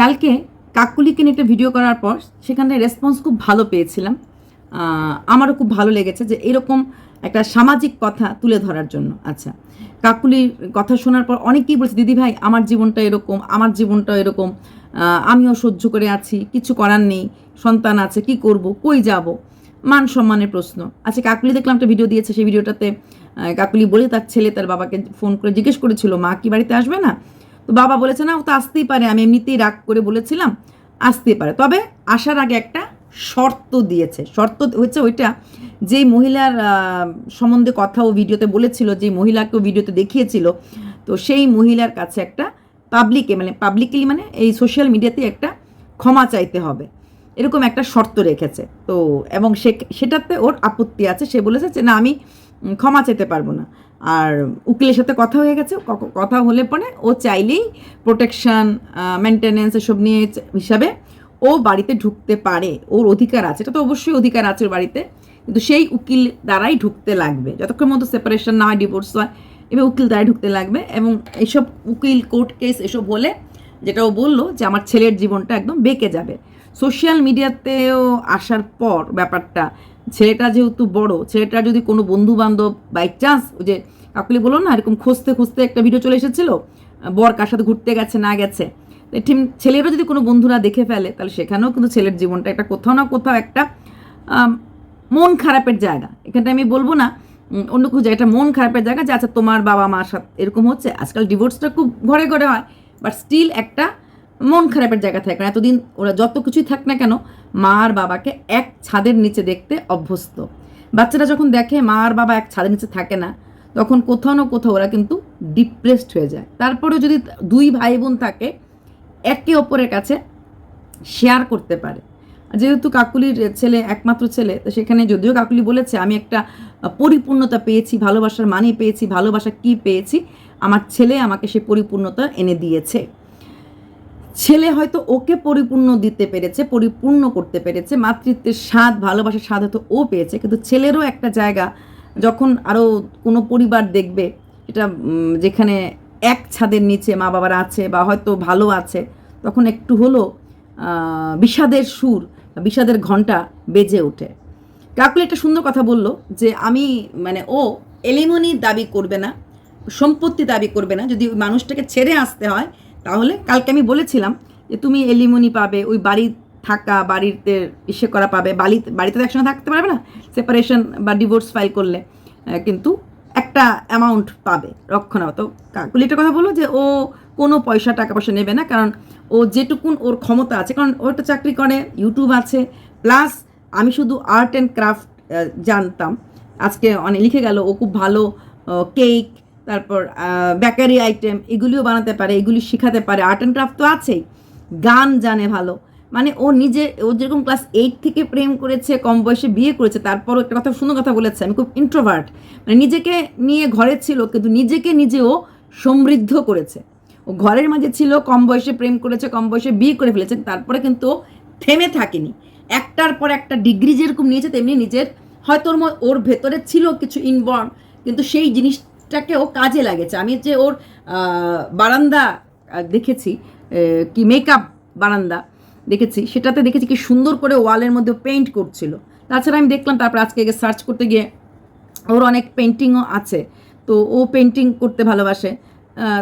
কালকে কাকুলিকে নিয়ে একটা ভিডিও করার পর সেখানে রেসপন্স খুব ভালো পেয়েছিলাম। আমারও খুব ভালো লেগেছে যে এরকম একটা সামাজিক কথা তুলে ধরার জন্য। আচ্ছা কাকুলির কথা শোনার পর অনেকেই বলছে, দিদি ভাই, আমার জীবনটা এরকম, আমার জীবনটা এরকম আমিও সহ্য করে আছি, কিছু করার নেই, সন্তান আছে, কি করব, কই যাব? মান সম্মানের প্রশ্ন। আচ্ছা কাকুলি দেখলাম একটা ভিডিও দিয়েছে, সেই ভিডিওটাতে কাকুলি বলে তার ছেলে তার বাবাকে ফোন করে জিজ্ঞেস করেছিল, মা কি বাড়িতে আসবে না? তো বাবা বলেছে না ও তো আসতেই পারে। আমি এমনিতেই রাগ করে বলেছিলাম, আসতেই পারে। তবে আসার আগে একটা শর্ত দিয়েছে। শর্ত হচ্ছে ওইটা, যেই মহিলার সম্বন্ধে কথা ও ভিডিওতে বলেছিল যে মহিলাকে ভিডিওতে দেখিয়েছিল, তো সেই মহিলার কাছে একটা পাবলিকে মানে পাবলিকলি মানে এই সোশ্যাল মিডিয়াতে একটা ক্ষমা চাইতে হবে। এরকম একটা শর্ত রেখেছে। তো, এবং সে, সেটাতে ওর আপত্তি আছে। সে বলেছে যে, না, আমি ক্ষমা চাইতে পারব না। আর উকিলের সাথে কথা হয়ে গেছে কথা হলে পরে ও চাইলেই প্রোটেকশন মেনটেনেন্স এসব নিয়ে হিসাবে ও বাড়িতে ঢুকতে পারে। ওর অধিকার আছে, এটা তো অবশ্যই অধিকার আছে ওর বাড়িতে। কিন্তু সেই উকিল দ্বারাই ঢুকতে লাগবে। যতক্ষণ মতো সেপারেশন না হয় ডিভোর্স হয়, এবার উকিল দ্বারাই ঢুকতে লাগবে এবং এইসব উকিল কোর্ট কেস এসব হলে যেটা ও বলল যে আমার ছেলের জীবনটা একদম বেঁকে যাবে। সোশ্যাল মিডিয়াতেও আসার পর ব্যাপারটা ছেলেটা যেহেতু বড় ছেলেটা যদি কোনো বন্ধু বান্ধব বাই চান্স ওই যে কাকুলি বলো না, এরকম খুঁজতে খুঁজতে একটা ভিডিও চলে এসেছিল, বর কার সাথে ঘুরতে গেছে, না গেছে ঠিক ছেলেরও যদি কোনো বন্ধুরা দেখে ফেলে, তাহলে সেখানেও কিন্তু ছেলের জীবনটা একটা কোথাও না কোথাও একটা মন খারাপের জায়গা। এখানটা আমি বলব না অন্য কিছু জায়গা এটা মন খারাপের জায়গা যে আচ্ছা তোমার বাবা মার সাথে এরকম হচ্ছে, আজকাল ডিভোর্সটা খুব ঘরে ঘরে হয় বাট স্টিল একটা মন খারাপের জায়গা থাকে। কারণ এতদিন ওরা যত কিছুই থাক না কেন মা আর বাবাকে এক ছাদের নিচে দেখতে অভ্যস্ত। বাচ্চারা যখন দেখে মা আর বাবা এক ছাদের নিচে থাকে না, তখন কোথাও না কোথাও ওরা কিন্তু ডিপ্রেসড হয়ে যায়। তারপরেও যদি দুই ভাই বোন থাকে, একে অপরের কাছে শেয়ার করতে পারে। যেহেতু কাকুলির ছেলে একমাত্র ছেলে, তো সেখানে যদিও কাকুলি বলেছে, আমি একটা পরিপূর্ণতা পেয়েছি, ভালোবাসার মানে পেয়েছি, ভালোবাসা কি পেয়েছি? আমার ছেলে আমাকে সে পরিপূর্ণতা এনে দিয়েছে। ছেলে হয়তো ওকে পরিপূর্ণ দিতে পেরেছে, পরিপূর্ণ করতে পেরেছে, মাতৃত্বের স্বাদ, ভালোবাসার স্বাদ হয়তো ও পেয়েছে, কিন্তু ছেলেরও একটা জায়গা, যখন আরও কোনো পরিবার দেখবে, এটা যেখানে এক ছাদের নিচে মা বাবারা আছে বা হয়তো ভালো আছে, তখন একটু হলো বিষাদের সুর, বিষাদের ঘণ্টা বেজে ওঠে। কাকুলি একটা সুন্দর কথা বলল যে, আমি মানে ও এলিমনি দাবি করবে না, সম্পত্তি দাবি করবে না, যদি মানুষটাকে ছেড়ে আসতে হয় তাহলে কালকে আমি বলেছিলাম যে তুমি এলিমনি পাবে, ওই বাড়ি থাকা, বাড়িতে ইসে করা পাবে বাড়িতে বাড়িতে তো একসঙ্গে থাকতে পারবে না সেপারেশন বা ডিভোর্স ফাইল করলে কিন্তু একটা অ্যামাউন্ট পাবে রক্ষণা তো কাকুলি একটা কথা বলল যে ও কোনো পয়সা টাকা পয়সা নেবে না, কারণ ও যেটুকুন ওর ক্ষমতা আছে, কারণ ও একটা চাকরি করে ইউটিউব আছে প্লাস আমি শুধু আর্ট অ্যান্ড ক্রাফট জানতাম। আজকে অনেক লিখে গেল, ও খুব ভালো কেক তারপর বেকারি আইটেম এগুলিও বানাতে পারে, এগুলি শেখাতে পারে আর্ট অ্যান্ড ক্রাফট তো আছেই। গান জানে ভালো। মানে ও নিজে, ও যেরকম ক্লাস এইট থেকে প্রেম করেছে, কম বয়সে বিয়ে করেছে, তারপরও একটা কথা সুন্দর কথা বলেছে, আমি খুব ইন্ট্রোভার্ট মানে নিজেকে নিয়ে ঘরে ছিল, কিন্তু নিজেকে নিজেও সমৃদ্ধ করেছে। ও ঘরের মাঝে ছিল, কম বয়সে প্রেম করেছে, কম বয়সে বিয়ে করে ফেলেছে, তারপরে কিন্তু ও থেমে থাকেনি। একটার পর একটা ডিগ্রি যেরকম নিয়েছে, তেমনি নিজের, হয়তো ওর ভেতরে ছিল কিছু ইনবর্ন কিন্তু সেই জিনিসটাকে ও কাজে লাগেছে। আমি যে ওর বারান্দা দেখেছি কি মেকআপ বারান্দা দেখেছি, সেটাতে দেখেছি কি সুন্দর করে ওয়ালের মধ্যে পেইন্ট করছিল। তাছাড়া আমি দেখলাম তারপর আজকে সার্চ করতে গিয়ে ওর অনেক পেন্টিংও আছে। তো ও পেন্টিং করতে ভালোবাসে।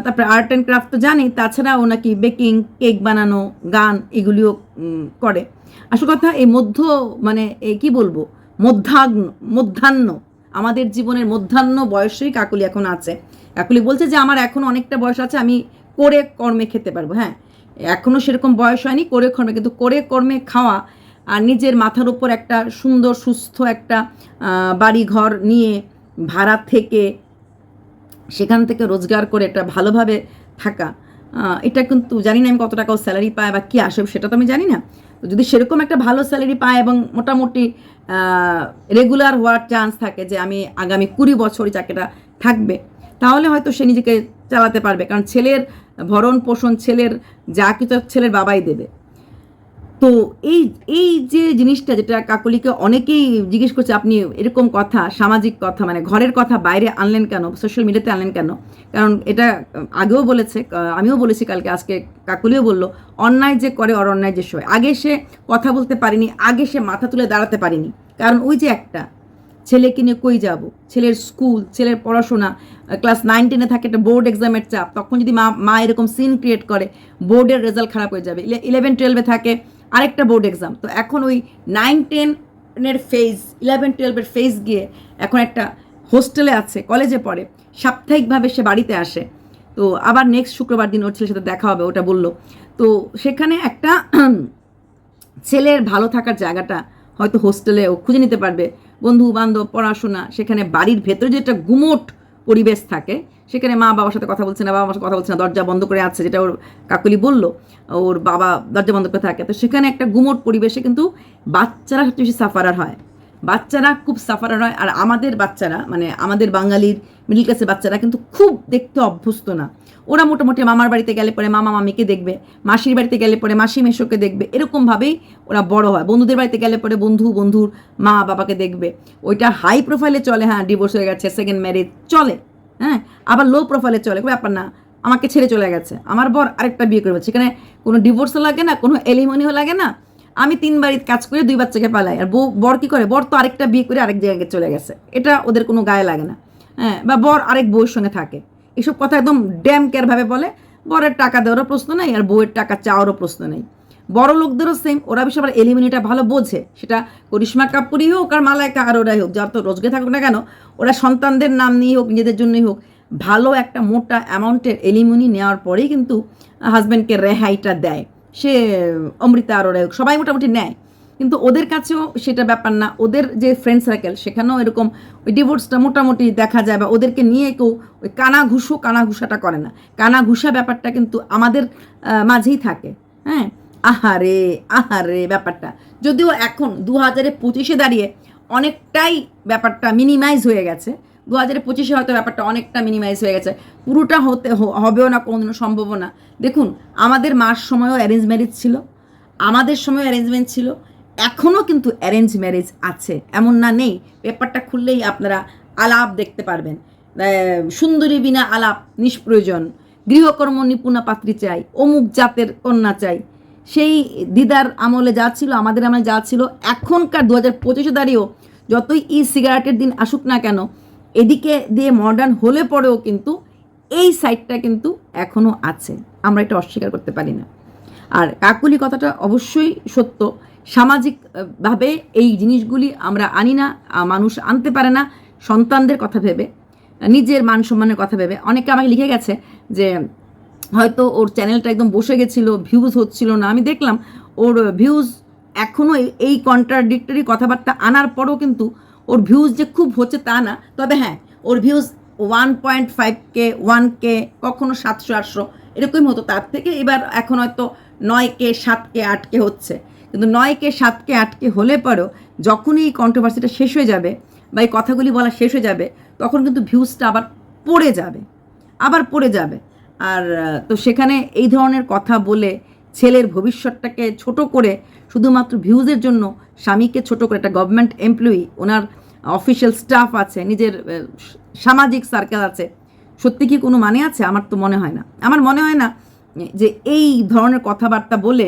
তারপরে আর্ট অ্যান্ড ক্রাফট তো জানি তাছাড়া ও নাকি বেকিং কেক বানানো, গান এগুলিও করে। আসল কথা, এই মধ্য মানে কি বলব? মধ্যাহ্ন মধ্যাহ্ন। আমাদের জীবনের মধ্যাহ্ন বয়সেই কাকুলি এখন আছে। কাকুলি বলছে যে, আমার এখন অনেকটা বয়স আছে, আমি করে কর্মে খেতে পারব। হ্যাঁ এখনও সেরকম বয়স হয়নি, করে কর্মে, কিন্তু করে কর্মে খাওয়া আর নিজের মাথার উপর একটা সুন্দর, সুস্থ একটা বাড়ি ঘর নিয়ে ভাড়া থেকে সেখান থেকে রোজগার করে একটা ভালোভাবে থাকা। এটা কিন্তু জানি না আমি কত টাকা স্যালারি পায় বা কী আসে, সেটা তো আমি জানি না। যদি সেরকম একটা ভালো স্যালারি পায় এবং মোটামুটি রেগুলার হওয়ার চান্স থাকে যে আমি আগামী কুড়ি বছর চাকরিটা থাকবে, তাহলে হয়তো সে নিজেকে চালাতে পারবে। কারণ ছেলের ভরণ পোষণ ছেলের যা কিছু ছেলের বাবাই দেবে। তো এই এই যে জিনিসটা যেটা কাকলিকে অনেকেই জিজ্ঞেস করছে, আপনি এরকম কথা, সামাজিক কথা মানে ঘরের কথা বাইরে আনলেন কেন সোশ্যাল মিডিয়াতে আনলেন কেন? কারণ এটা আগেও বলেছে আমিও বলেছি কালকে, আজকে কাকলিও বলল, অন্যায় যে করে আর অন্যায় যে সয়। আগে সে কথা বলতে পারিনি, আগে সে মাথা তুলে দাঁড়াতে পারিনি। কারণ ওই যে একটা, ছেলেকে নিয়ে কই যাব? ছেলের স্কুল ছেলের পড়াশোনা ক্লাস নাইন টেনে থাকে একটা বোর্ড এক্সামের চাপ, তখন যদি মা মা এরকম সিন ক্রিয়েট করে বোর্ডের রেজাল্ট খারাপ হয়ে যাবে। ইলেভেন টুয়েলভে থাকে আরেকটা বোর্ড এক্সাম তো এখন ওই নাইন টেনের ফেজ ইলেভেন টুয়েলভের ফেজ গিয়ে এখন একটা হোস্টেলে আছে কলেজে পড়ে। সাপ্তাহিকভাবে সে বাড়িতে আসে। তো আবার নেক্সট শুক্রবার দিন ওর ছেলের সাথে দেখা হবে, ওটা বলল। তো সেখানে একটা ছেলের ভালো থাকার জায়গাটা হয়তো হোস্টেলে ও খুঁজে নিতে পারবে। বন্ধু বান্ধব পড়াশোনা, সেখানে বাড়ির ভেতরে যে একটা গুমোট পরিবেশ থাকে। সেখানে মা বাবার সাথে কথা বলছে না, বাবা সাথে কথা বলছে না, দরজা বন্ধ করে আছে, যেটা ওর কাকুলি বলল, ওর বাবা দরজা বন্ধ করে থাকে। তো সেখানে একটা গুমোট পরিবেশে কিন্তু বাচ্চারা সবচেয়ে বেশি সাফারার হয়। বাচ্চারা খুব সাফারার হয়, আর আমাদের বাচ্চারা মানে আমাদের বাঙালির মিডিল ক্লাসের বাচ্চারা কিন্তু খুব দেখতে অভ্যস্ত না। ওরা মোটামুটি মামার বাড়িতে গেলে পরে মামা মামিকে দেখবে, মাসির বাড়িতে গেলে পরে মাসি মেশোকে দেখবে, এরকমভাবেই ওরা বড় হয়। বন্ধুদের বাড়িতে গেলে পরে বন্ধু বন্ধুর মা বাবাকে দেখবে। ওইটা হাই প্রোফাইলে চলে হ্যাঁ ডিভোর্স হয়ে গেছে সেকেন্ড ম্যারেজ চলে হ্যাঁ আবার লো প্রোফাইলে চলে ব্যাপার না। আমাকে ছেড়ে চলে গেছে, আমার বর আরেকটা বিয়ে করবে সেখানে কোনো ডিভোর্সও লাগে না, কোনো এলিমনিও লাগে না। আমি তিন বাড়ির কাজ করে দুই বাচ্চাকে পালাই, আর বউ, বর কি করে? বর তো আরেকটা বিয়ে করে আরেক জায়গায় চলে গেছে। এটা ওদের কোনো গায়ে লাগে না হ্যাঁ বা বর আরেক বউয়ের সঙ্গে থাকে। এসব কথা একদম ড্যাম কেয়ারভাবে বলে। বরের টাকা দেওয়ারও প্রশ্ন নেই আর বউয়ের টাকা চাওয়ারও প্রশ্ন নেই। বড় লোকদেরও সেম ওরা বেশি আবার এলিমিনিটা ভালো বোঝে। সেটা করিশ্মা কাপুরই হোক আর মালাইকা আর ওরাই হোক, যার তো রোজগে থাকুক না কেন, ওরা সন্তানদের নাম নিয়ে হোক, নিজেদের জন্যই হোক, ভালো একটা মোটা অ্যামাউন্টের এলিমিনি নেওয়ার পরেই কিন্তু হাজব্যান্ডকে রেহাইটা দেয়। সে অমৃতা আর ওরাই হোক, সবাই মোটামুটি নেয়। কিন্তু ওদের কাছেও সেটা ব্যাপার না। ওদের যে ফ্রেন্ড সার্কেল সেখানেও এরকম ওই ডিভোর্সটা মোটামুটি দেখা যায় বা ওদেরকে নিয়ে কেউ ওই কানা ঘুষো কানা ঘুষাটা করে না। কানা ঘুষা ব্যাপারটা কিন্তু আমাদের মাঝেই থাকে। হ্যাঁ? আহারে আহারে ব্যাপারটা। যদিও এখন দু হাজারে পঁচিশে দাঁড়িয়ে অনেকটাই ব্যাপারটা মিনিমাইজ হয়ে গেছে। দু হাজারে পঁচিশে হয়তো ব্যাপারটা অনেকটা মিনিমাইজ হয়ে গেছে। পুরোটা হতে হবেও না, কোনোদিনও সম্ভবও না। দেখুন, আমাদের মার সময়ও অ্যারেঞ্জ ম্যারেজ ছিল। আমাদের সময় অ্যারেঞ্জমেন্ট ছিল। এখনও কিন্তু অ্যারেঞ্জ ম্যারেজ আছে। এমন না নেই, পেপারটা খুললেই আপনারা আলাপ দেখতে পারবেন। সুন্দরী বিনা আলাপ, নিষ্প্রয়োজন। গৃহকর্ম নিপুণা পাত্রী চাই, অমুক জাতের কন্যা চাই। সেই দিদার আমলে যা ছিল, আমাদের আমলে যা ছিল, এখনকার দু হাজার পঁচিশে দাঁড়িয়েও যতই ই সিগারেটের দিন আসুক না কেন, এদিকে দিয়ে মডার্ন হলে পরেও কিন্তু এই সাইডটা কিন্তু এখনও আছে। আমরা এটা অস্বীকার করতে পারি না। আর কাকুলি কথাটা অবশ্যই সত্য। সামাজিক আহ, ভাবে এই জিনিসগুলি আমরা আনি না মানুষ আনতে পারে না সন্তানদের কথা ভেবে নিজের মান সম্মানের কথা ভেবে। অনেকে আমাকে লিখে গেছে যে হয়তো ওর চ্যানেলটা একদম বসে গেছিল ভিউজ হচ্ছিল না। আমি দেখলাম ওর ভিউজ এখনও এই কন্ট্রাডিক্টরি কথাবার্তা আনার পরও কিন্তু ওর ভিউজ যে খুব হচ্ছে তা না। তবে হ্যাঁ ওর views one point five K one K কখনো সাতশো আটশো এরকমই হতো। তার থেকে এবার এখন হয়তো নয় কে সাত কে আট কে হচ্ছে। কিন্তু নয়কে, সাতকে সাত কে আট কে হলে পরেও যখনই এই কন্ট্রোভার্সিটা শেষ হয়ে যাবে বা এই কথাগুলি বলা শেষ হয়ে যাবে, তখন কিন্তু ভিউজটা আবার পড়ে যাবে, আবার পড়ে যাবে। আর তো সেখানে এই ধরনের কথা বলে ছেলের ভবিষ্যৎটাকে ছোট করে শুধুমাত্র ভিউজের জন্য স্বামীকে ছোট করে একটা গভর্নমেন্ট এমপ্লয়ি ওনার অফিসিয়াল স্টাফ আছে, নিজের সামাজিক সার্কেল আছে, সত্যি কি কোনো মানে আছে? আমার তো মনে হয় না। আমার মনে হয় না যে এই ধরনের কথাবার্তা বলে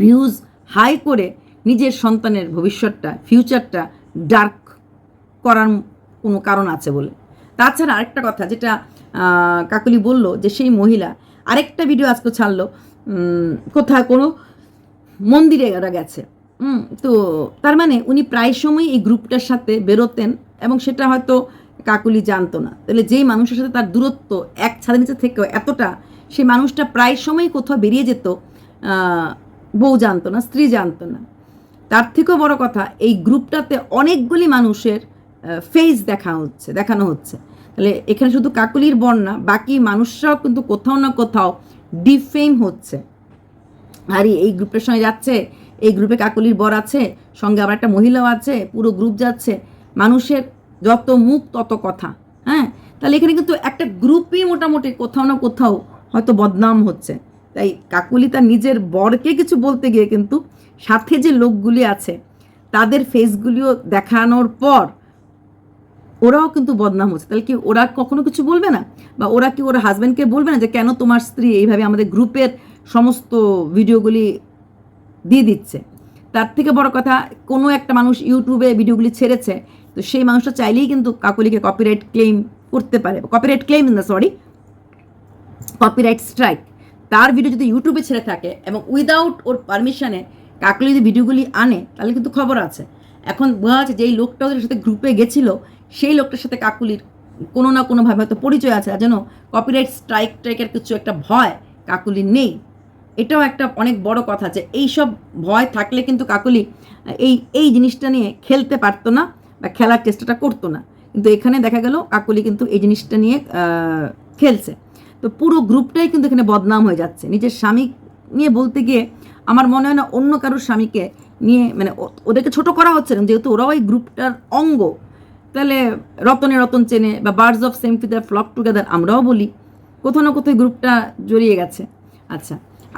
ভিউজ হাই করে নিজের সন্তানের ভবিষ্যৎটা ফিউচারটা ডার্ক করার কোনো কারণ আছে বলে। তাছাড়া আরেকটা কথা যেটা কাকলি বলল যে সেই মহিলা আরেকটা ভিডিও আজকে ছাড়লো কোথায় কোনো মন্দিরে ওরা গেছে। তো তার মানে উনি প্রায় সময় এই গ্রুপটার সাথে বেরোতেন এবং সেটা হয়তো কাকুলি জানতো না। তাহলে যেই মানুষের সাথে তার দূরত্ব এক ছাদের নিচে থেকেও এতটা, সেই মানুষটা প্রায় সময় কোথাও বেরিয়ে যেত বউ জানতো না, স্ত্রী জানতো না। তার থেকেও বড় কথা, এই গ্রুপটাতে অনেকগুলি মানুষের ফেস দেখা হচ্ছে, দেখানো হচ্ছে। তাহলে এখানে শুধু কাকুলির বন্যা বাকি মানুষরাও কিন্তু কোথাও না কোথাও ডিফেম হচ্ছে। আর, এই গ্রুপের সঙ্গে যাচ্ছে, এই গ্রুপে কাকুলির বর আছে, সঙ্গে আবার একটা মহিলাও আছে, পুরো গ্রুপ যাচ্ছে। মানুষের যত মুখ, তত কথা হ্যাঁ? তাহলে এখানে কিন্তু একটা গ্রুপই মোটামুটি কোথাও না কোথাও হয়তো বদনাম হচ্ছে। তাই কাকুলি তার নিজের বরকে কিছু বলতে গিয়ে কিন্তু সাথে যে লোকগুলি আছে, তাদের ফেসগুলিও দেখানোর পর ওরাও কিন্তু বদনাম হচ্ছে। তাহলে কি ওরা কখনো কিছু বলবে না? বা ওরা কি ওর হাজব্যান্ডকে বলবে না যে কেন তোমার স্ত্রী এইভাবে আমাদের গ্রুপের সমস্ত ভিডিওগুলি দিয়ে দিচ্ছে? তার থেকে বড় কথা, কোনো একটা মানুষ ইউটিউবে ভিডিওগুলি ছেড়েছে, তো সেই মানুষটা চাইলেই কিন্তু কাকুলিকে কপিরাইট ক্লেম করতে পারে। কপিরাইট ক্লেম না সরি কপিরাইট স্ট্রাইক তার ভিডিও যদি ইউটিউবে ছেড়ে থাকে এবং উইদাউট ওর পারমিশনে কাকলি যদি ভিডিওগুলি আনে, তাহলে কিন্তু খবর আছে। এখন বোঝা যাচ্ছে যেই লোকটা ওদের সাথে গ্রুপে গেছিল, সেই লোকটার সাথে কাকুলির কোনো না কোনোভাবে হয়তো পরিচয় আছে। আর যেন কপিরাইট স্ট্রাইক ট্রাইকের কিছু একটা ভয় কাকুলির নেই। এটাও একটা অনেক বড় কথা যে এই সব ভয় থাকলে কিন্তু কাকুলি এই এই জিনিসটা নিয়ে খেলতে পারতো না বা খেলার চেষ্টাটা করতো না। কিন্তু এখানে দেখা গেল কাকুলি কিন্তু এই জিনিসটা নিয়ে খেলছে। তো পুরো গ্রুপটাই কিন্তু এখানে বদনাম হয়ে যাচ্ছে। নিজের স্বামী নিয়ে বলতে গিয়ে আমার মনে হয় না অন্য কারোর স্বামীকে নিয়ে মানে ওদেরকে ছোট করা হচ্ছে না। যেহেতু ওরাও এই গ্রুপটার অঙ্গ। তাহলে রতনে রতন চেনে বা birds of same feather flock together আমরাও বলি, কোথাও না কোথাও গ্রুপটা জড়িয়ে গেছে। আচ্ছা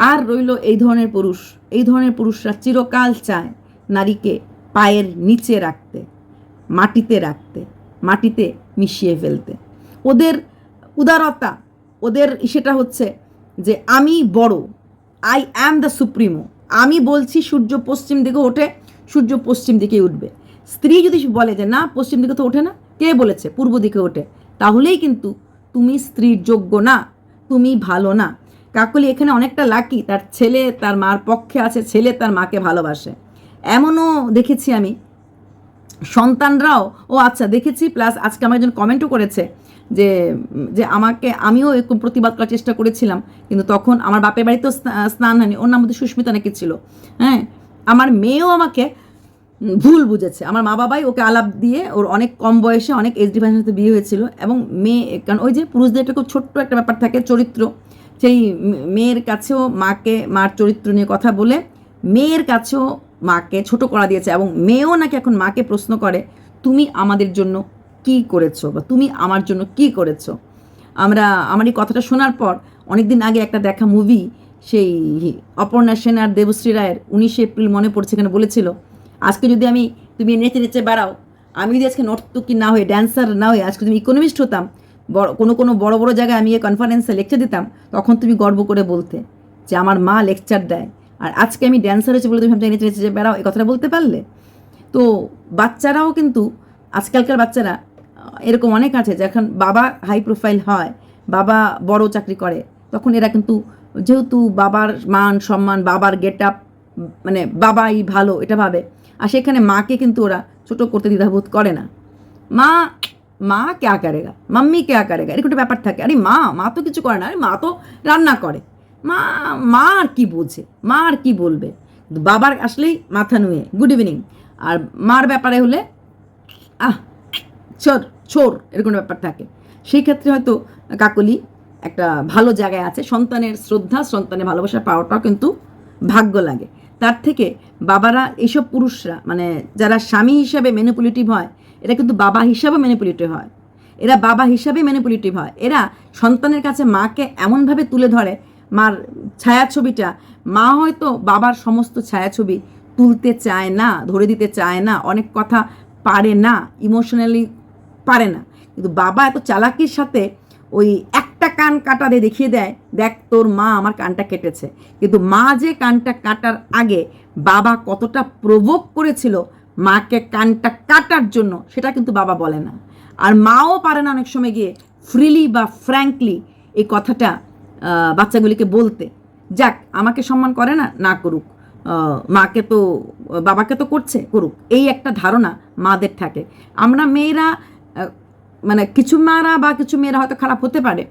আর রইল এই ধরনের পুরুষ। এই ধরনের পুরুষরা চিরকাল চায় নারীকে পায়ের নিচে রাখতে, মাটিতে রাখতে, মাটিতে মিশিয়ে ফেলতে। ওদের উদারতা ওদের সেটা হচ্ছে যে আমি বড় আই অ্যাম দ্য সুপ্রিমো আমি বলছি সূর্য পশ্চিম দিকে ওঠে, সূর্য পশ্চিম দিকে উঠবে। স্ত্রী যদি বলে যে না, পশ্চিম দিকে তো ওঠে না, কে বলেছে পূর্ব দিকে ওঠে? তাহলেই কিন্তু তুমি স্ত্রীর যোগ্য না, তুমি ভালো না। কাকলি, এখানে অনেকটা লাকি তার ছেলে তার মার পক্ষে আছে, ছেলে তার মাকে ভালোবাসে। এমনও দেখেছি আমি। সন্তানরাও, ও আচ্ছা দেখেছি প্লাস আজকে আমার একজন কমেন্টও করেছে। যে যে আমাকে, আমিও এরকম প্রতিবাদ করার চেষ্টা করেছিলাম, কিন্তু তখন আমার বাপের বাড়িতেও স্নান হয়নি, ওর নাম মধ্যে সুস্মিতা নাকি ছিল হ্যাঁ? আমার মেয়েও আমাকে ভুল বুঝেছে, আমার মা বাবাই ওকে আলাপ দিয়ে ওর অনেক কম বয়সে অনেক এইচডি ভাইয়ের সাথে বিয়ে হয়েছিল এবং মেয়ে, কারণ ওই যে পুরুষদের একটা খুব ছোট্ট একটা ব্যাপার থাকে, চরিত্র, সেই মেয়ের কাছেও মাকে, মার চরিত্র নিয়ে কথা বলে মেয়ের কাছেও মাকে ছোট করা দিয়েছে এবং মেয়েও নাকি এখন মাকে প্রশ্ন করে, তুমি আমাদের জন্য কি করেছ বা তুমি আমার জন্য কি করেছ? আমরা, আমার এই কথাটা শোনার পর অনেকদিন আগে একটা দেখা মুভি সেই অপর্ণা সেন আর দেবশ্রী রায়ের উনিশে এপ্রিল মনে পড়ছে এখানে বলেছিল, আজকে যদি আমি, তুমি নেচে নেচে বেড়াও, আমি যদি আজকে নর্তকী না হয়ে ড্যান্সার না হয়ে, আজকে তুমি ইকোনমিস্ট হতাম, বড়, কোনো কোনো বড় বড় জায়গায় আমি এ কনফারেন্সে লেকচার দিতাম, তখন তুমি গর্ব করে বলতে যে আমার মা লেকচার দেয়, আর আজকে আমি ড্যান্সার হয়েছে বলে তুমি ভাবছ, নেচে নেচে বেড়াও, এই কথাটা বলতে পারলে? তো বাচ্চারাও কিন্তু, আজকালকার বাচ্চারা এরকম অনেক আছে যখন বাবা হাই প্রোফাইল হয়, বাবা বড় চাকরি করে, তখন এরা কিন্তু যেহেতু বাবার মান সম্মান, বাবার গেট আপ মানে বাবাই ভালো, এটা ভাবে। আর সেখানে মাকে কিন্তু ওরা ছোট করতে দ্বিধাবোধ করে না। মা মা ক্যা করেগা? মাম্মি ক্যা করেগা? এরকম একটা ব্যাপার থাকে। আরে মা মা তো কিছু করে না। আরে মা তো রান্না করে। মা মা আর কি বোঝে? মা আর কি বলবে? বাবার আসলেই মাথা নুয়ে। গুড ইভিনিং আর মার ব্যাপারে হলে, আহ চোর চোর এরকম ব্যাপার থাকে। সেই ক্ষেত্রে হয়তো কাকলি একটা ভালো জায়গায় আছে, সন্তানের শ্রদ্ধা, সন্তানের ভালোবাসা পাওয়াটাও কিন্তু ভাগ্য লাগে। তার থেকে বাবারা এইসব পুরুষরা মানে যারা স্বামী হিসাবে ম্যানিপুলেটিভ হয়, এরা কিন্তু বাবা হিসাবে ম্যানিপুলেটিভ হয়। এরা বাবা হিসাবে ম্যানিপুলেটিভ হয়। এরা সন্তানের কাছে মাকে এমনভাবে তুলে ধরে, মার ছায়াছবিটা, মা হয়তো বাবার সমস্ত ছায়াছবি তুলতে চায় না, ধরে দিতে চায় না, অনেক কথা পারে না ইমোশনালি পারে না। কিন্তু বাবা এত চালাকির সাথে ওই একটা কান কাটা দিয়ে দেখিয়ে দেয়, দেখ, তোর মা আমার কানটা কেটেছে। কিন্তু মা যে কানটা কাটার আগে বাবা কতটা প্রভোগ করেছিল মাকে কানটা কাটার জন্য, সেটা কিন্তু বাবা বলে না। আর মাও পারে না অনেক সময় গিয়ে ফ্রিলি বা ফ্র্যাঙ্কলি এই কথাটা বাচ্চাগুলিকে বলতে। যাক, আমাকে সম্মান করে না না করুক। মাকে তো, বাবাকে তো করছে, করুক। এই একটা ধারণা মাদের থাকে। আমরা মেয়েরা মানে কিছু মারা বা কিছু মেয়েরা হয়তো খারাপ হতে পারে,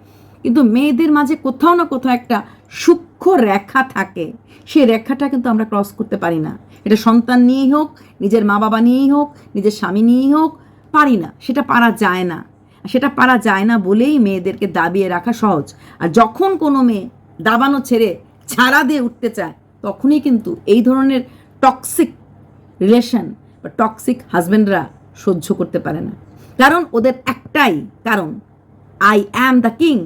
কিন্তু মেয়েদের মাঝে কোথাও না কোথাও একটা সূক্ষ্ম রেখা থাকে। সেই রেখাটা কিন্তু আমরা ক্রস করতে পারি না। এটা সন্তান নিয়েই হোক, নিজের মা বাবা নিয়েই হোক, নিজের স্বামী নিয়েই হোক, পারি না। সেটা পারা যায় না। সেটা পারা যায় না বলেই মেয়েদেরকে দাবিয়ে রাখা সহজ। আর যখন কোনো মেয়ে দাবানো ছেড়ে ছাড়া দিয়ে উঠতে চায়, তখনই কিন্তু এই ধরনের টক্সিক রিলেশন বা টক্সিক হাজব্যান্ডরা সহ্য করতে পারে না। কারণ ওদের একটাই কারণ আই অ্যাম দ্য কিং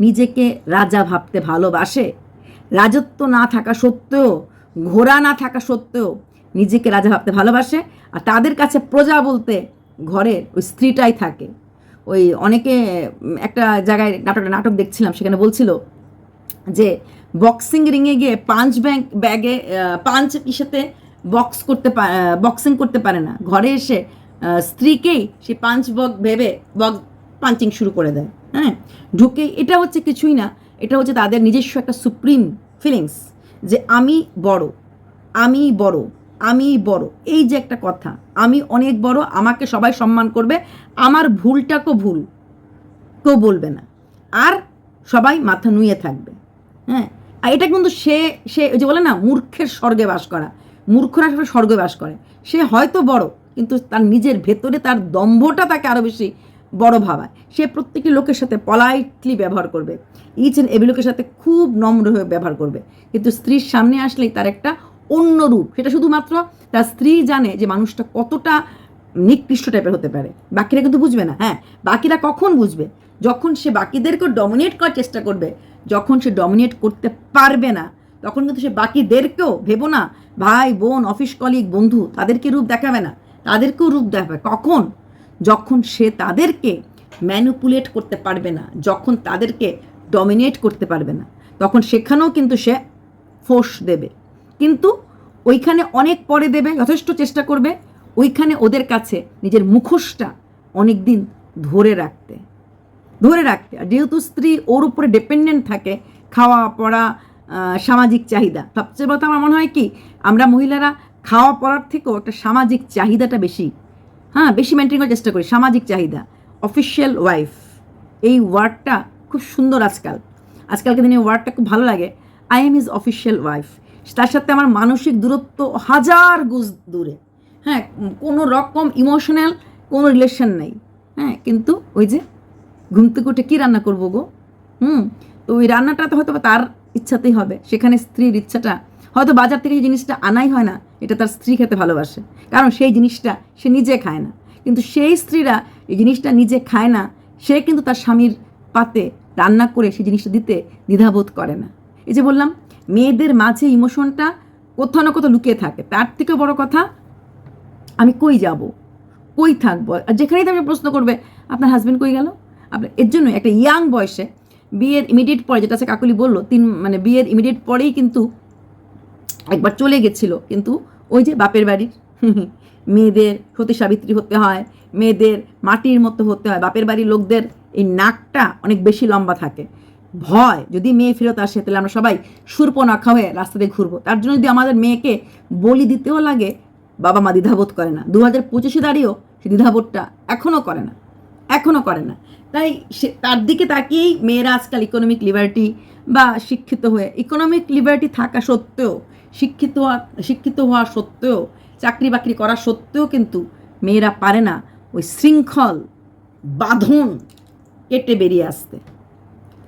নিজেকে রাজা ভাবতে ভালোবাসে। রাজত্ব না থাকা সত্ত্বেও ঘোড়া না থাকা সত্ত্বেও নিজেকে রাজা ভাবতে ভালোবাসে। আর তাদের কাছে প্রজা বলতে ঘরের ওই স্ত্রীটাই থাকে। ওই অনেকে একটা জায়গায় নাটক নাটক দেখছিলাম সেখানে বলছিল যে বক্সিং রিংয়ে গিয়ে পাঞ্চ ব্যাগে আহ, পাঞ্চ ইসেতে বক্স করতে বক্সিং করতে পারে না। ঘরে এসে স্ত্রীকেই সে পাঞ্চ বক ভেবে বক পাঞ্চিং শুরু করে দেয় হ্যাঁ? ঢুকে এটা হচ্ছে কিছুই না, এটা হচ্ছে তাদের নিজস্ব একটা সুপ্রিম ফিলিংস যে আমি বড় আমি বড় আমি বড়, এই যে একটা কথা, আমি অনেক বড়, আমাকে সবাই সম্মান করবে, আমার ভুলটাকেও ভুল, কেউ বলবে না, আর সবাই মাথা নুয়ে থাকবে হ্যাঁ? আর এটা কিন্তু সে সে যে বলে না, মূর্খের স্বর্গে বাস করা, মূর্খরা সবাই স্বর্গে বাস করে, সে হয়তো বড় কিন্তু তার নিজের ভেতরে তার দম্ভটা তাকে আরও বেশি বড় ভাবায়। সে প্রত্যেকটি লোকের সাথে পলাইটলি ব্যবহার করবে। ইচ অ্যান্ড এভরি লোকের সাথে খুব নম্র হয়ে ব্যবহার করবে। কিন্তু স্ত্রীর সামনে আসলেই তার একটা অন্য রূপ। সেটা শুধুমাত্র তার স্ত্রী জানে যে মানুষটা কতটা নিকৃষ্ট টাইপের হতে পারে। বাকিরা কিন্তু বুঝবে না। হ্যাঁ বাকিরা কখন বুঝবে? যখন সে বাকিদেরকে ডমিনেট করার চেষ্টা করবে, যখন সে ডমিনেট করতে পারবে না, তখন কিন্তু সে বাকিদেরকেও ভেবো না, ভাই, বোন অফিস কলিগ বন্ধু, তাদেরকে রূপ দেখাবে না। তাদেরকেও রূপ দেখাবে। কখন? যখন সে তাদেরকে ম্যানুপুলেট করতে পারবে না, যখন তাদেরকে ডমিনেট করতে পারবে না, তখন সেখানেও কিন্তু সে ফোর্স দেবে। কিন্তু ওইখানে অনেক পরে দেবে, যথেষ্ট চেষ্টা করবে, ওইখানে ওদের কাছে নিজের মুখোশটা অনেক দিন ধরে রাখতে। ধরে রাখতে। আর যেহেতু স্ত্রী ওর উপরে ডিপেন্ডেন্ট থাকে, খাওয়া, পড়া সামাজিক চাহিদা, সবচেয়ে কথা আমার মনে হয় কি, আমরা মহিলারা খাওয়া পড়ার থেকেও একটা সামাজিক চাহিদাটা বেশি। হ্যাঁ বেশি মেনটেন করার চেষ্টা করি, সামাজিক চাহিদা অফিসিয়াল ওয়াইফ এই ওয়ার্ডটা খুব সুন্দর আজকাল। আজকালকে দিনে ওয়ার্ডটা খুব ভালো লাগে I am his official wife তার সাথে আমার মানসিক দূরত্ব হাজার গুজ দূরে। হ্যাঁ কোনো রকম ইমোশনাল কোনো রিলেশন নেই। হ্যাঁ কিন্তু ওই যে ঘুম থেকে উঠে কী রান্না করব গো? হুম, তো ওই রান্নাটা তো হয়তো তার ইচ্ছাতেই হবে। সেখানে স্ত্রীর ইচ্ছাটা হয়তো বাজার থেকে এই জিনিসটা আনাই হয় না, এটা তার স্ত্রী খেতে ভালোবাসে। কারণ সেই জিনিসটা সে নিজে খায় না। কিন্তু সেই স্ত্রীরা এই জিনিসটা নিজে খায় না, সে কিন্তু তার স্বামীর পাতে রান্না করে সেই জিনিসটা দিতে দ্বিধাবোধ করে না। এই যে বললাম, মেয়েদের মাঝে ইমোশনটা কোথাও না কোথাও লুকিয়ে থাকে। তার থেকে বড় কথা, আমি কই যাব? কই থাকব? আর যেখানেই তুমি প্রশ্ন করবে, আপনার হাজব্যান্ড কই গেল? আপনার এর জন্য একটা ইয়াং বয়সে, বিয়ের ইমিডিয়েট পরে, যেটা আছে কাকুলি বলল, তিন মানে বিয়ের ইমিডিয়েট পরেই কিন্তু একবার চলে গেছিল, কিন্তু ওই যে বাপের বাড়ির মেয়েদের সতী সাবিত্রী হতে হয়, মেয়েদের মাটির মতো হতে হয়, বাপের বাড়ির লোকদের এই নাকটা অনেক বেশি লম্বা থাকে। ভয়, যদি মেয়ে ফেরত আসে, তাহলে আমরা সবাই সুরপনাখা হয়ে রাস্তাতে ঘুরবো। তার জন্য যদি আমাদের মেয়েকে বলি দিতেও লাগে, বাবা মা দ্বিধাবোধ করে না। দু হাজার পঁচিশে দাঁড়িয়েও সে দ্বিধাবোধটা এখনও করে না এখনও করে না। তাই সে, তার দিকে তাকিয়েই মেয়েরা আজকাল ইকোনমিক লিবার্টি বা শিক্ষিত হয়ে ইকোনমিক লিবার্টি থাকা সত্ত্বেও শিক্ষিত শিক্ষিত হওয়া সত্ত্বেও, চাকরি বাকরি করা সত্ত্বেও কিন্তু মেয়েরা পারে না ওই শৃঙ্খল বাঁধন কেটে বেরিয়ে আসতে।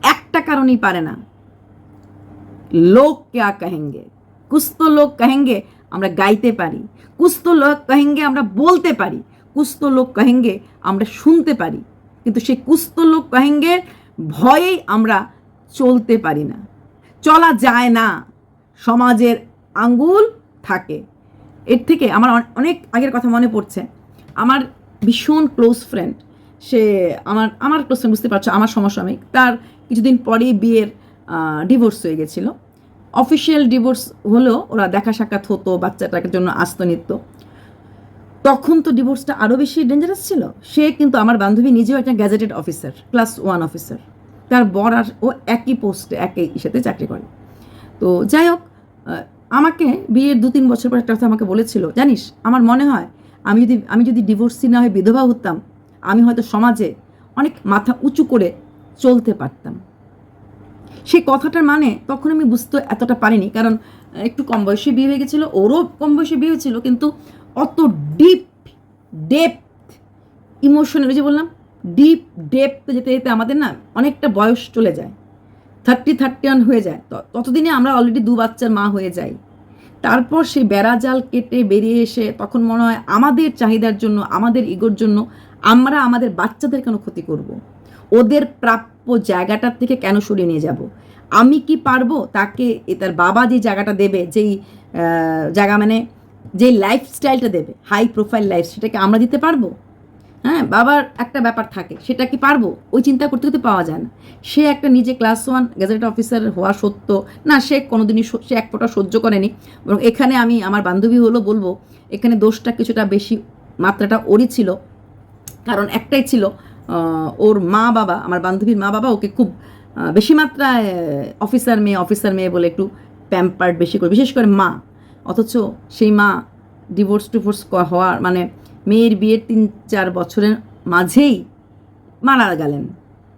একটা কারণেই পারে না। লোক ক্যা কহেঙ্গে? কুছ লোক কহেঙ্গে আমরা গাইতে পারি। কুছ লোক কহেঙ্গে আমরা বলতে পারি। কুছ লোক কহেঙ্গে আমরা শুনতে পারি। কিন্তু সেই কুছ লোক কহেঙ্গে ভয়েই আমরা চলতে পারি না। চলা যায় না। সমাজের আঙ্গুল থাকে। এর থেকে আমার অনেক আগের কথা মনে পড়ছে। আমার ভীষণ ক্লোজ ফ্রেন্ড সে আমার আমার ক্লোজ ফ্রেন্ড বুঝতে পারছ, আমার সমসাময়িক। তার কিছুদিন পরেই বিয়ের ডিভোর্স হয়ে গেছিল। অফিসিয়াল ডিভোর্স হলেও ওরা দেখা সাক্ষাৎ হতো বাচ্চাটার জন্য আসত নিত্য তখন তো ডিভোর্সটা আরও বেশি ডেঞ্জারাস ছিল। সে কিন্তু আমার বান্ধবী নিজেও একটা gazetted officer class one officer তার বর আর ও একই পোস্টে একই সাথে চাকরি করে। তো যাই হোক আমাকে বিয়ের দু তিন বছর পর একটা কথা আমাকে বলেছিল, জানিস? আমার মনে হয় আমি যদি আমি যদি ডিভোর্সি না হয়ে বিধবা হতাম, আমি হয়তো সমাজে অনেক মাথা উঁচু করে চলতে পারতাম। সেই কথাটার মানে তখন আমি বুঝতে এতটা পারিনি, কারণ একটু কম বয়সে বিয়ে হয়ে গেছিল, ওরও কম বয়সে বিয়ে হয়েছিল, কিন্তু অত ডিপ ডেপথ ইমোশনাল যে বললাম ডিপ ডেপথ যেতে যেতে আমাদের না অনেকটা বয়স চলে যায়। থার্টি থার্টি ওয়ান হয়ে যায়। ততদিনে আমরা অলরেডি দু বাচ্চার মা হয়ে যাই। তারপর সেই বেড়া জাল কেটে বেরিয়ে এসে তখন মনে হয় আমাদের চাহিদার জন্য, আমাদের ইগোর জন্য আমরা আমাদের বাচ্চাদের কেন ক্ষতি করব। ওদের প্রাপ্য জায়গাটার থেকে কেন সরিয়ে নিয়ে যাব? আমি কি পারব তাকে এ, তার বাবা যে জায়গাটা দেবে, যেই জায়গা মানে যে লাইফস্টাইলটা দেবে হাই প্রোফাইল লাইফ সেটাকে আমরা দিতে পারব? হ্যাঁ বাবার একটা ব্যাপার থাকে, সেটা কি পারব? ওই চিন্তা করতে করতে পাওয়া যায় না। সে একটা নিজে ক্লাস ওয়ান গ্যাজেট অফিসার হওয়া সত্য। না, সে কোনোদিনই সে এক ফোঁটা সহ্য করেনি। এবং এখানে আমি আমার বান্ধবী হলো বলব, এখানে দোষটা কিছুটা বেশি মাত্রাটা ওরই ছিল। কারণ একটাই ছিল ওর মা বাবা, আমার বান্ধবীর মা বাবা ওকে খুব বেশি মাত্রায় অফিসার মেয়ে অফিসার মেয়ে বলে একটু প্যাম্পার্ড বেশি করে, বিশেষ করে মা। অথচ সেই মা ডিভোর্স টিভোর্স হওয়ার মানে মেয়ের বিয়ের তিন, চার বছরের মাঝেই মারা গেলেন।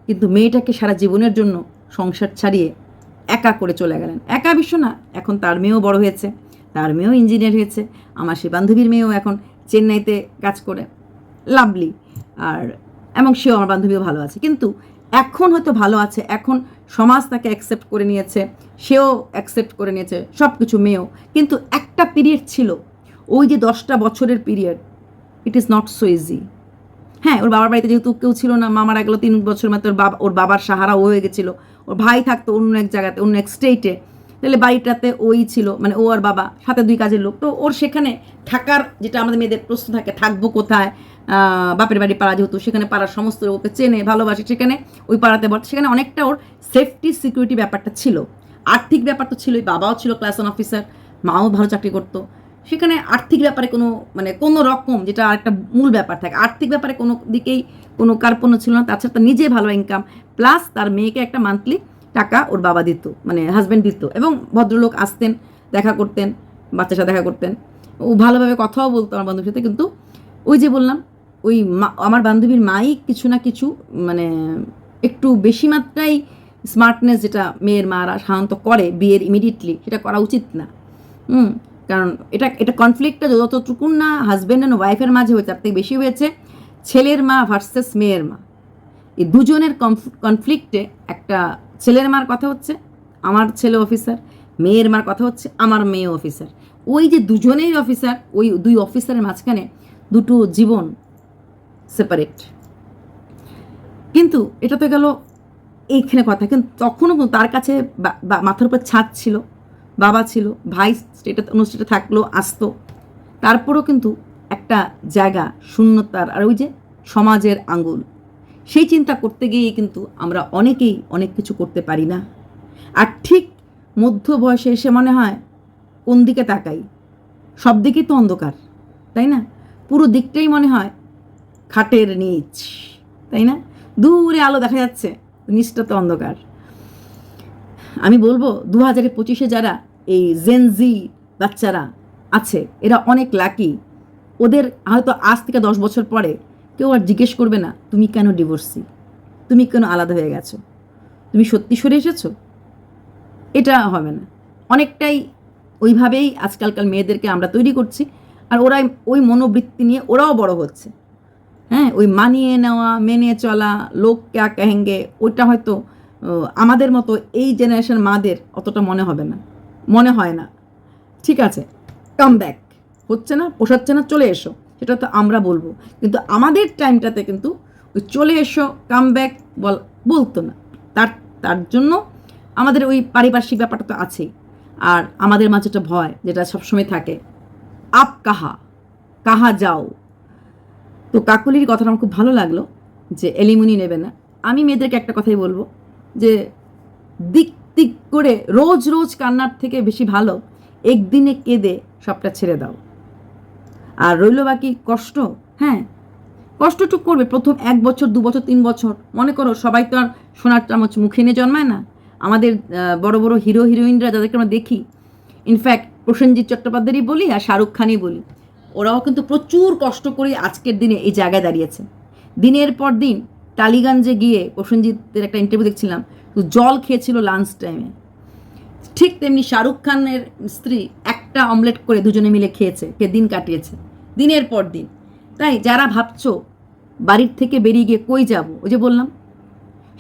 কিন্তু মেয়েটাকে সারা জীবনের জন্য সংসার ছাড়িয়ে একা করে চলে গেলেন। একা বিশ্ব না, এখন তার মেয়েও বড় হয়েছে, তার মেয়েও ইঞ্জিনিয়ার হয়েছে, আমার সেই বান্ধবীর মেয়েও এখন চেন্নাইতে কাজ করে। লাভলি আর, এবং সেও আমার বান্ধবীও ভালো আছে। কিন্তু এখন হয়তো ভালো আছে, এখন সমাজ তাকে অ্যাকসেপ্ট করে নিয়েছে, সেও অ্যাকসেপ্ট করে নিয়েছে সব কিছু মেয়েও। কিন্তু একটা পিরিয়ড ছিল, ওই যে দশটা বছরের period it is not so easy হ্যাঁ ওর বাবার বাড়িতে যেহেতু কেউ ছিল না, মামারা গেলো তিন বছর মতো ওর বাবা, ওর বাবার সাহারা ও হয়ে গেছিল। ওর ভাই থাকতো অন্য এক জায়গাতে, অন্য এক স্টেটে তাহলে বাড়িটাতে ওই ছিল মানে ও আর বাবা, সাথে দুই কাজের লোক। তো ওর সেখানে থাকার যেটা আমাদের মেয়েদের প্রশ্ন থাকে, থাকব কোথায়? বাপের বাড়ি পাড়া যেহেতু, সেখানে পাড়ার সমস্ত ওকে চেনে, ভালোবাসে। সেখানে ওই পাড়াতে বর্ত সেখানে অনেকটা ওর সেফটি সিকিউরিটি ব্যাপারটা ছিল। আর্থিক ব্যাপার তো ছিলই বাবাও ছিল ক্লাস ওয়ান অফিসার মাও ভালো চাকরি করতো। সেখানে আর্থিক ব্যাপারে কোনো মানে কোনো রকম যেটা একটা মূল ব্যাপার থাকে। আর্থিক ব্যাপারে কোনো দিকেই কোনো কার্পণ্য ছিল না। তাছাড়া তার নিজে ভালো ইনকাম প্লাস তার মেয়েকে একটা মান্থলি টাকা ওর বাবা দিত মানে হাজব্যান্ড দিত এবং ভদ্রলোক আসতেন, দেখা করতেন, বাচ্চার সাথে দেখা করতেন। ও ভালোভাবে কথাও বলতো আমার বান্ধবীর সাথে, কিন্তু ওই যে বললাম, ওই আমার বান্ধবীর মাই কিছু না কিছু মানে একটু বেশি মাত্রায় স্মার্টনেস যেটা মেয়ের মারা সাধারণত করে বিয়ের ইমিডিয়েটলি সেটা করা উচিত না। হুম কারণ এটা এটা কনফ্লিক্টটা যতটুকুন না হাজব্যান্ড অ্যান্ড ওয়াইফের মাঝে হয়েছে, তার থেকে বেশি হয়েছে ছেলের মা ভার্সেস মেয়ের মা। এই দুজনের কনফ্লিক্টে একটা ছেলের মার কথা হচ্ছে, আমার ছেলে অফিসার মেয়ের মার কথা হচ্ছে, আমার মেয়ে অফিসার ওই যে দুজনেই অফিসার ওই দুই অফিসারের মাঝখানে দুটো জীবন সেপারেট কিন্তু এটা তো গেল এইখানে কথা, কিন্তু তখনও তার কাছে মাথার উপর ছাদ ছিল। বাবা ছিল, ভাই স্টেটে স্টেটে থাকল, আসতো। তারপরেও কিন্তু একটা জায়গা শূন্যতার আর ওই যে সমাজের আঙ্গুল। সেই চিন্তা করতে গিয়ে কিন্তু আমরা অনেকেই অনেক কিছু করতে পারি না। আর ঠিক মধ্য বয়সে এসে মনে হয়, কোন দিকে তাকাই? সব দিকেই তো অন্ধকার, তাই না? পুরো দিকটাই মনে হয় খাটের নিচ, তাই না? দূরে আলো দেখা যাচ্ছে, নিচটা তো অন্ধকার। আমি বলব দু হাজারের পঁচিশে যারা এই জেনজি বাচ্চারা আছে, এরা অনেক লাকি ওদের হয়তো আজ থেকে দশ বছর পরে কেউ আর জিজ্ঞেস করবে না, তুমি কেন ডিভোর্সি তুমি কেন আলাদা হয়ে গেছো? তুমি সত্যি সরে এসেছ? এটা হবে না। অনেকটাই ওইভাবেই আজকালকার মেয়েদেরকে আমরা তৈরি করছি, আর ওরাই ওই মনোবৃত্তি নিয়ে ওরাও বড় হচ্ছে। হ্যাঁ ওই মানিয়ে নেওয়া, মেনে চলা লোক ক্যা কাহেঙ্গে ওইটা হয়তো আমাদের মতো এই জেনারেশন মাদের অতটা মনে হবে না। মনে হয় না। ঠিক আছে কাম ব্যাক হচ্ছে না, পোষাচ্ছে না, চলে এসো। সেটা তো আমরা বলব। কিন্তু আমাদের টাইমটাতে কিন্তু ওই চলে এসো কাম ব্যাক বল, বলতো না। তার তার জন্য আমাদের ওই পারিপার্শ্বিক ব্যাপারটা তো আছেই। আর আমাদের মাঝে একটা ভয় যেটা সবসময় থাকে। আপ কাহা কাহা যাও। তো কাকুলির কথাটা আমার খুব ভালো লাগল যে এলিমুনি নেবে না। আমি মেয়েদেরকে একটা কথাই বলব। যে দিক দিক করে রোজ রোজ কান্নার থেকে বেশি ভালো, একদিনে কেঁদে সবটা ছেড়ে দাও। আর রইল বাকি কষ্ট হ্যাঁ? কষ্টটুক করবে, প্রথম এক বছর, দু বছর, তিন বছর। মনে করো, সবাই তো আর সোনার চামচ মুখে নিয়ে জন্মায় না। আমাদের বড় বড় হিরো, হিরোইনরা যাদেরকে আমরা দেখি ইনফ্যাক্ট প্রসেনজিৎ চট্টোপাধ্যায়ই বলি আর শাহরুখ খানই বলি, ওরাও কিন্তু প্রচুর কষ্ট করে আজকের দিনে এই জায়গায় দাঁড়িয়েছে। দিনের পর দিন টালিগঞ্জে গিয়ে প্রসেনজিতের একটা ইন্টারভিউ দেখছিলাম জল খেয়েছিল লাঞ্চ টাইমে ঠিক তেমনি শাহরুখ খানের স্ত্রী একটা অমলেট করে দুজনে মিলে খেয়েছে, কে দিন কাটিয়েছে, দিনের পর দিন। তাই যারা ভাবছ বাড়ির থেকে বেরিয়ে গিয়ে কই যাব, ওই যে বললাম,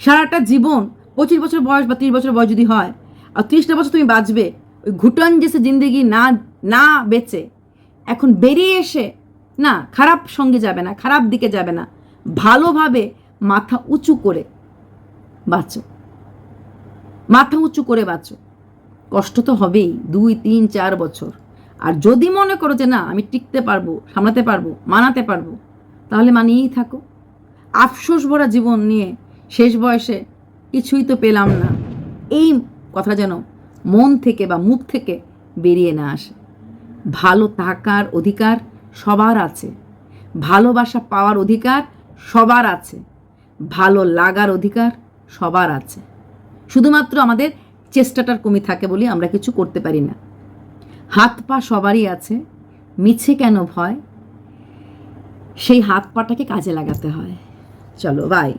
সারাটা জীবন পঁচিশ বছর বয়স বা ত্রিশ বছর বয়স যদি হয়, আর ত্রিশটা বছর তুমি বাঁচবে, ওই ঘুটন যেসে জিন্দগি না না বেঁচে, এখন বেরিয়ে এসে না, খারাপ সঙ্গে যাবে না, খারাপ দিকে যাবে না, ভালোভাবে মাথা উঁচু করে বাঁচো। মাথা উঁচু করে বাঁচো। কষ্ট তো হবেই, দুই, তিন, চার বছর। আর যদি মনে করো যে না, আমি টিকতে পারব, সামলাতে পারব, মানাতে পারব, তাহলে মানিয়েই থাকো। আফসোস ভরা জীবন নিয়ে শেষ বয়সে কিছুই তো পেলাম না। এই কথা যেন মন থেকে বা মুখ থেকে বেরিয়ে না আসে। ভালো থাকার অধিকার সবার আছে। ভালোবাসা পাওয়ার অধিকার সবার আছে। ভালো লাগার অধিকার সবার আছে। শুধুমাত্র আমাদের চেষ্টাটার কমি থাকে বলে আমরা কিছু করতে পারি না। হাত পা সবারই আছে, মিছে কেন ভয়? সেই হাত পাটাকে কাজে লাগাতে হয়। চলো বাই